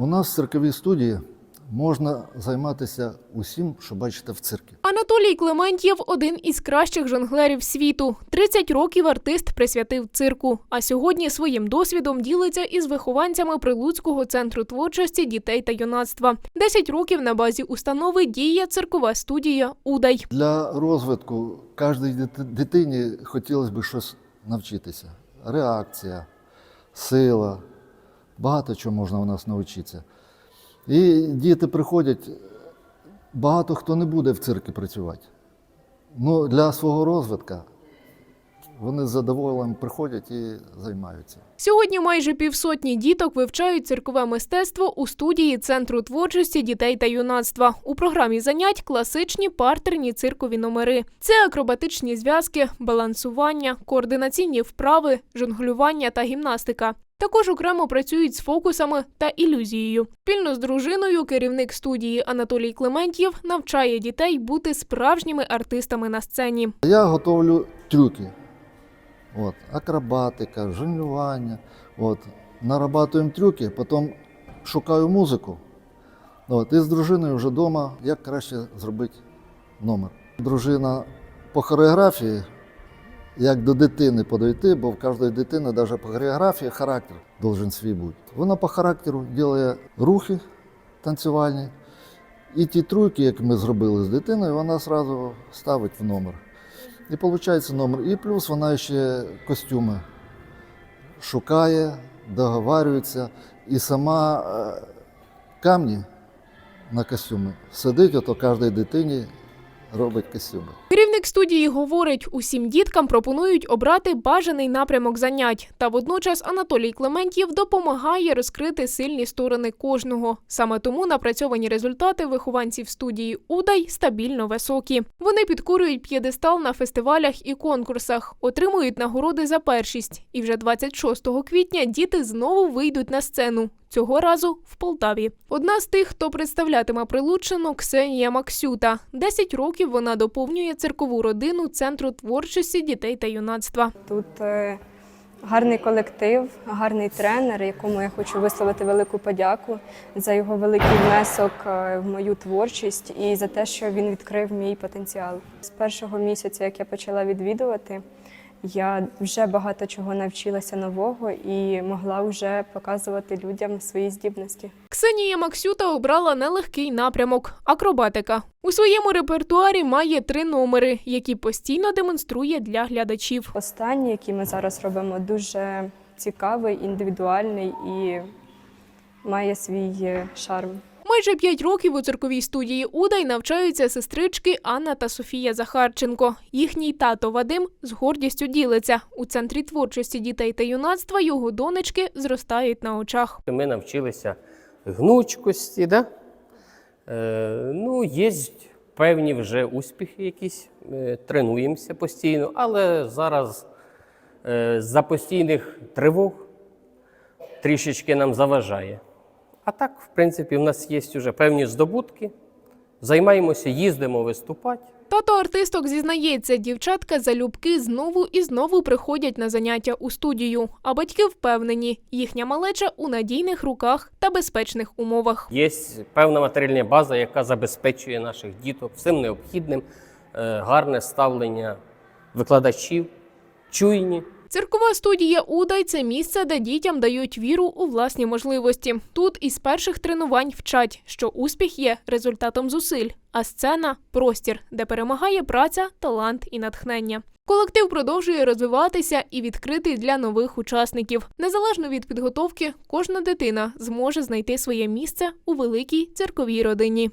У нас в цирковій студії можна займатися усім, що бачите в цирку. Анатолій Клементьєв один із кращих жонглерів світу. 30 років артист присвятив цирку. А сьогодні своїм досвідом ділиться із вихованцями Прилуцького центру творчості дітей та юнацтва. 10 років на базі установи діє циркова студія Удай. Для розвитку кожній дитині хотілося б щось навчитися. Реакція, сила, багато чого можна у нас навчитися. І діти приходять, багато хто не буде в цирку працювати. Ну, для свого розвитку вони з задоволенням приходять і займаються. Сьогодні майже півсотні діток вивчають циркове мистецтво у студії Центру творчості дітей та юнацтва. У програмі занять класичні партерні циркові номери. Це акробатичні зв'язки, балансування, координаційні вправи, жонглювання та гімнастика. Також окремо працюють з фокусами та ілюзією. Спільно з дружиною керівник студії Анатолій Клементьєв навчає дітей бути справжніми артистами на сцені. Я готовлю трюки. От, акробатика, жонглювання. От, нарабатуємо трюки, потім шукаю музику. От, і з дружиною вже вдома, як краще зробити номер. Дружина по хореографії, як до дитини подойти, бо в кожної дитини, навіть по хореографії, характер должен свій бути. Вона по характеру робить рухи танцювальні. І ті трюки, які ми зробили з дитиною, вона одразу ставить в номер. І виходить номер. І плюс вона ще костюми шукає, договарюється. І сама е, камні на костюми сидить, ото кожній дитині робить костюми. Керівник студії говорить, усім діткам пропонують обрати бажаний напрямок занять. Та водночас Анатолій Клементьєв допомагає розкрити сильні сторони кожного. Саме тому напрацьовані результати вихованців студії Удай стабільно високі. Вони підкорюють п'єдестал на фестивалях і конкурсах, отримують нагороди за першість. І вже 26 квітня діти знову вийдуть на сцену. Цього разу в Полтаві. Одна з тих, хто представлятиме Прилуччину, Ксенія Максюта. 10 років вона доповнює циркову родину Центру творчості дітей та юнацтва. Тут е, гарний колектив, гарний тренер, якому я хочу висловити велику подяку за його великий внесок е, в мою творчість і за те, що він відкрив мій потенціал. З першого місяця, як я почала відвідувати, я вже багато чого навчилася нового і могла вже показувати людям свої здібності. Ксенія Максюта обрала нелегкий напрямок акробатика. У своєму репертуарі має три номери, які постійно демонструє для глядачів. Останній, який ми зараз робимо, дуже цікавий, індивідуальний і має свій е, шарм. Майже п'ять років у цирковій студії Удай навчаються сестрички Анна та Софія Захарченко. Їхній тато Вадим з гордістю ділиться. У центрі творчості дітей та юнацтва його донечки зростають на очах. Ми навчилися гнучкості, да? е, ну, є певні вже успіхи якісь, е, тренуємося постійно, але зараз е, за постійних тривог трішечки нам заважає. А так, в принципі, в нас є вже певні здобутки, займаємося, їздимо виступати. Тато артисток зізнається, дівчатка залюбки знову і знову приходять на заняття у студію. А батьки впевнені, їхня малеча у надійних руках та безпечних умовах. Є певна матеріальна база, яка забезпечує наших діток всім необхідним, е, гарне ставлення викладачів, чуйні. Циркова студія Удай це місце, де дітям дають віру у власні можливості. Тут із перших тренувань вчать, що успіх є результатом зусиль, а сцена простір, де перемагає праця, талант і натхнення. Колектив продовжує розвиватися і відкритий для нових учасників. Незалежно від підготовки, кожна дитина зможе знайти своє місце у великій цирковій родині.